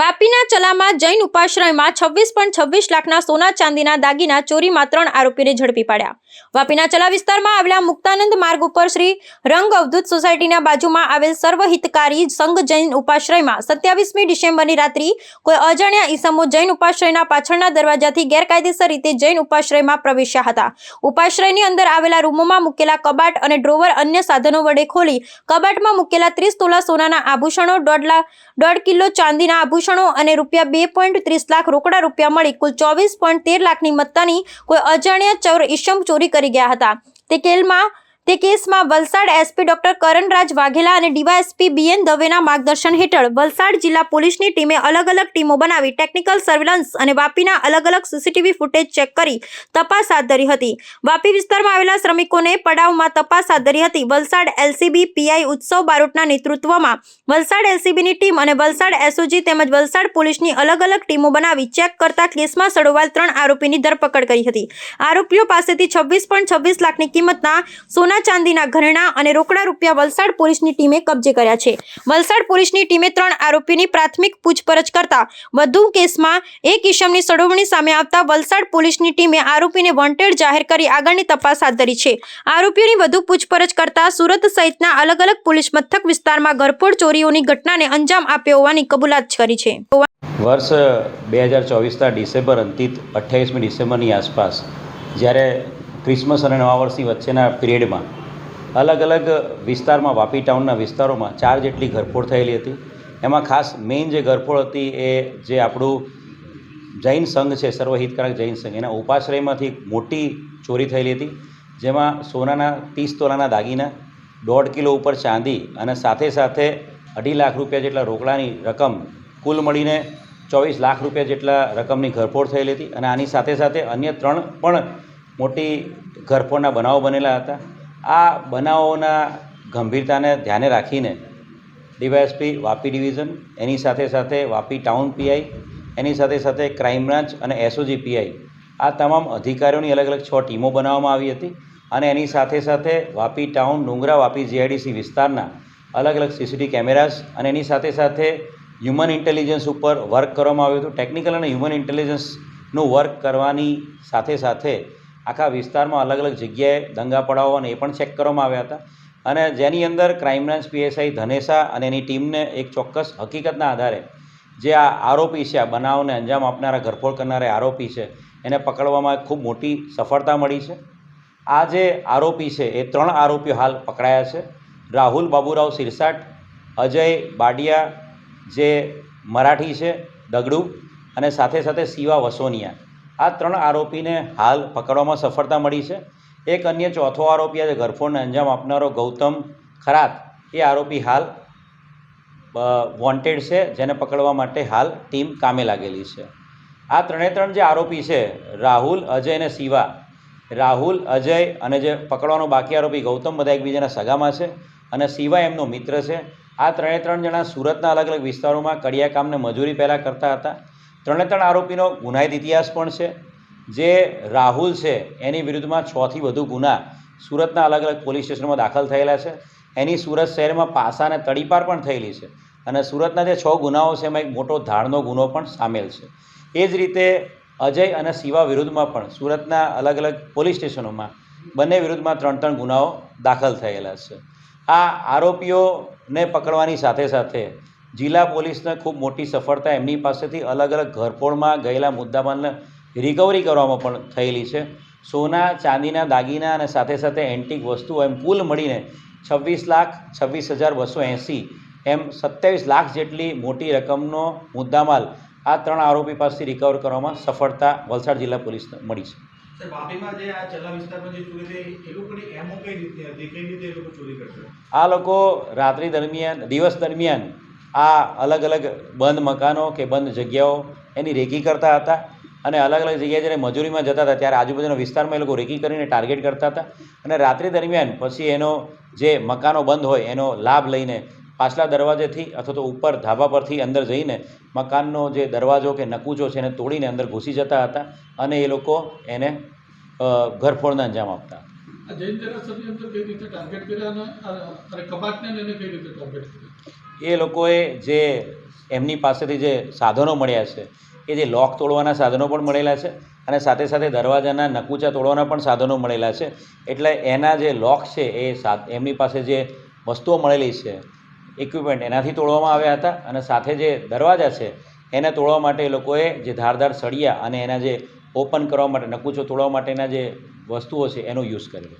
વાપીના ચલામાં જૈન ઉપાશ્રયમાં છવ્વીસ પોઈન્ટ છવ્વીસ લાખના સોના ચાંદીના દાગીના ચોરીમાં ત્રણ આરોપીને ઝડપી પાડ્યા. વાપીના ચલા વિસ્તારમાં આવેલા મુક્તાનંદ માર્ગ ઉપર શ્રી રંગ અવધૂત સોસાયટીના બાજુમાં આવેલ સર્વહિતકારી સંઘ જૈન ઉપાશ્રયમાં સત્યાવીસમી ડિસેમ્બરની રાત્રિ કોઈ અજાણ્યા ઈસમો જૈન ઉપાશ્રયના પાછળના દરવાજાથી ગેરકાયદેસર રીતે જૈન ઉપાશ્રયમાં પ્રવેશ્યા હતા. ઉપાશ્રયની અંદર આવેલા રૂમોમાં મૂકેલા કબાટ અને ડ્રોવર અન્ય સાધનો વડે ખોલી કબાટમાં મૂકેલા ત્રીસ તોલા સોનાના આભૂષણો દોઢ કિલો ચાંદીના આભૂષણો અને રૂપિયા બે પોઈન્ટ ત્રીસ લાખ રોકડા રૂપિયા મળી કુલ ચોવીસ પોઈન્ટ તેર લાખની મત્તાની કોઈ અજાણ્યા ચોર ઈશમ ચોરી કરી ગયા હતા. તે કેલમાં તે કેસમાં વલસાડ એસપી ડોક્ટર કરણરાજ વાઘેલા અને ડીવાયએસપી બીએન દવેના માર્ગદર્શન હેઠળ વલસાડ જિલ્લા પોલીસની ટીમે અલગ અલગ ટીમો બનાવી ટેકનિકલ સર્વેલન્સ અને વાપીના અલગ અલગ સીસીટીવી ફૂટેજ ચેક કરી તપાસ હાથ ધરી હતી. વાપી વિસ્તારમાં આવેલા શ્રમિકોને પડાવમાં તપાસ હાથ ધરી હતી. વલસાડ એલસીબી પીઆઈ ઉત્સવ બારોટના નેતૃત્વમાં વલસાડ એલસીબીની ટીમ અને વલસાડ એસઓજી તેમજ વલસાડ પોલીસની અલગ અલગ ટીમો બનાવી ચેક કરતા કેસમાં સડોવાલ ત્રણ આરોપીની ધરપકડ કરી હતી. આરોપીઓ પાસેથી છવ્વીસ લાખની કિંમતના સોના ચાંદીના ઘરેણા અને રોકડા રૂપિયા વલસાડ પોલીસની ટીમે કબજે કર્યા છે. વલસાડ પોલીસની ટીમે ત્રણ આરોપીની પ્રાથમિક પૂછપરછ કરતા વધુ કેસમાં એક ઈસમની સડવણી સામે આવતા વલસાડ પોલીસની ટીમે આરોપીને વોન્ટેડ જાહેર કરી આગળની તપાસ હાથ ધરી છે. આરોપીઓની વધુ પૂછપરછ કરતા સુરત સહિતના અલગ અલગ પોલીસ મથક વિસ્તારમાં ઘરફોડ ચોરીઓની ઘટનાને અંજામ આપ્યો હોવાની કબૂલાત કરી છે. વર્ષ બે હજાર ચોવીસના ડિસેમ્બર અંતિત અઠ્યાવીસમી ડિસેમ્બરની આસપાસ જ્યારે ક્રિસમસ અને નવા વર્ષની વચ્ચેના પિરિયડમાં અલગ અલગ વિસ્તારમાં, વાપી ટાઉનના વિસ્તારોમાં ચાર જેટલી ઘરફોડ થયેલી હતી. એમાં ખાસ મેઇન જે ઘરફોડ હતી એ જે આપણું જૈન સંઘ છે, સર્વહિતકારક જૈન સંઘ, એના ઉપાશ્રયમાંથી મોટી ચોરી થયેલી હતી, જેમાં સોનાના, ત્રીસ તોલાના દાગીના, દોઢ કિલો ઉપર ચાંદી અને સાથે સાથે અઢી લાખ રૂપિયા જેટલા રોકડાની રકમ, કુલ મળીને ચોવીસ લાખ રૂપિયા જેટલા રકમની ઘરફોડ થયેલી હતી અને આની સાથે સાથે અન્ય ત્રણ પણ મોટી ઘરફોડના બનાવો બનેલા હતા. આ બનાવોના ગંભીરતાને ધ્યાને રાખીને ડીવાયએસપી વાપી ડિવિઝન, એની સાથે સાથે વાપી ટાઉન પીઆઈ, એની સાથે સાથે ક્રાઇમ બ્રાન્ચ અને એસઓજી પીઆઈ, આ તમામ અધિકારીઓની અલગ અલગ છ ટીમો બનાવવામાં આવી હતી અને એની સાથે સાથે વાપી ટાઉન ડુંગરા, વાપી જીઆઈડીસી વિસ્તારના અલગ અલગ સીસીટીવી કેમેરાઝ અને એની સાથે સાથે હ્યુમન ઇન્ટેલિજન્સ ઉપર વર્ક કરવામાં આવ્યું હતું. ટેકનિકલ અને હ્યુમન ઇન્ટેલિજન્સનું વર્ક કરવાની સાથે સાથે આખા વિસ્તારમાં અલગ અલગ જગ્યાએ દંગા પડાવો અને એ પણ ચેક કરવામાં આવ્યા હતા. અને જેની અંદર ક્રાઇમ બ્રાન્ચ પીએસઆઈ ધનેસા અને એની ટીમને એક ચોક્કસ હકીકતના આધારે જે આ આરોપી છે, આ બનાવને અંજામ આપનારા, ઘરફોડ કરનારા આરોપી છે, એને પકડવામાં ખૂબ મોટી સફળતા મળી છે. આ જે આરોપી છે, એ ત્રણ આરોપીઓ હાલ પકડાયા છે. રાહુલ બાબુરાવ સિરસાટ, અજય બાડિયા જે મરાઠી છે, દગડુ અને સાથે સાથે શિવા વસોનિયા. આ ત્રણ આરોપીને હાલ પકડવામાં સફળતા મળી છે. એક અન્ય ચોથો આરોપી આજે ઘરફોડને અંજામ આપનારો ગૌતમ ખરાત. એ આરોપી હાલ વોન્ટેડ છે, જેને પકડવા માટે હાલ ટીમ કામે લાગેલી છે. આ ત્રણે ત્રણ જે આરોપી છે, રાહુલ, અજય અને શિવા. રાહુલ, અજય અને જે પકડવાનો બાકી આરોપી ગૌતમ બધા એકબીજાના સગામાં છે અને શિવા એમનો મિત્ર છે. આ ત્રણે ત્રણ જણા સુરતના અલગ અલગ વિસ્તારોમાં કડિયા કામને મજૂરી પહેલાં કરતા હતા. ત્રણે ત્રણ આરોપીનો ગુનાહિત ઇતિહાસ પણ છે. જે રાહુલ છે, એની વિરુદ્ધમાં છથી વધુ ગુના સુરતના અલગ અલગ પોલીસ સ્ટેશનમાં દાખલ થયેલા છે. એની સુરત શહેરમાં પાસા અને તડીપાર પણ થયેલી છે અને સુરતના જે છ ગુનાઓ છે, એમાં એક મોટો ધાડનો ગુનો પણ સામેલ છે. એ જ રીતે અજય અને શિવા વિરુદ્ધમાં પણ સુરતના અલગ અલગ પોલીસ સ્ટેશનોમાં બંને વિરુદ્ધમાં ત્રણ ત્રણ ગુનાઓ દાખલ થયેલા છે. આ આરોપીઓને પકડવાની સાથે સાથે જિલ્લા પોલીસને ખૂબ મોટી સફળતા એમની પાસેથી અલગ અલગ ઘરફોડમાં ગયેલા મુદ્દામાલને રિકવરી કરવામાં પણ થયેલી છે. સોના ચાંદીના દાગીના અને સાથે સાથે એન્ટિક વસ્તુઓ એમ કુલ મળીને છવ્વીસ લાખ છવ્વીસ હજાર બસો એંસી એમ સત્યાવીસ લાખ જેટલી મોટી રકમનો મુદ્દામાલ આ ત્રણ આરોપી પાસેથી રિકવર કરવામાં સફળતા વલસાડ જિલ્લા પોલીસને મળી છે. આ લોકો રાત્રિ દરમિયાન દિવસ દરમિયાન આ અલગ અલગ બંધ મકાનો કે બંધ જગ્યાઓ એની રેકી કરતા હતા અને અલગ અલગ જગ્યાએ જ્યારે મજૂરીમાં જતા હતા. ત્યારે આજુબાજુના વિસ્તારમાં એ લોકો રેકી કરીને ટાર્ગેટ કરતા હતા અને રાત્રિ દરમિયાન પછી એનો જે મકાનો બંધ હોય એનો લાભ લઈને પાછલા દરવાજેથી અથવા તો ઉપર ધાબા પરથી અંદર જઈને મકાનનો જે દરવાજો કે નકુચો છે એને તોડીને અંદર ઘૂસી જતા હતા અને એ લોકો એને ઘરફોડના અંજામ આપતા જૈન દેરાસરની અંદર કઈ રીતે ટાર્ગેટ કર્યા અને કબાટને એને કઈ રીતે ટાર્ગેટ કર્યા? એ લોકોએ જે એમની પાસેથી જે સાધનો મળ્યા છે, એ જે લોક તોડવાના સાધનો પણ મળેલા છે અને સાથે સાથે દરવાજાના નકુચા તોડવાના પણ સાધનો મળેલા છે. એટલે એના જે લોક છે, એ એમની પાસે જે વસ્તુઓ મળેલી છે ઇક્વિપમેન્ટ એનાથી તોડવામાં આવ્યા હતા અને સાથે જે દરવાજા છે, એને તોડવા માટે એ લોકોએ જે ધારદાર સળિયા અને એના જે ઓપન કરવા માટે, નકુચો તોડવા માટેના જે વસ્તુઓ છે, એનો યુઝ કરેલો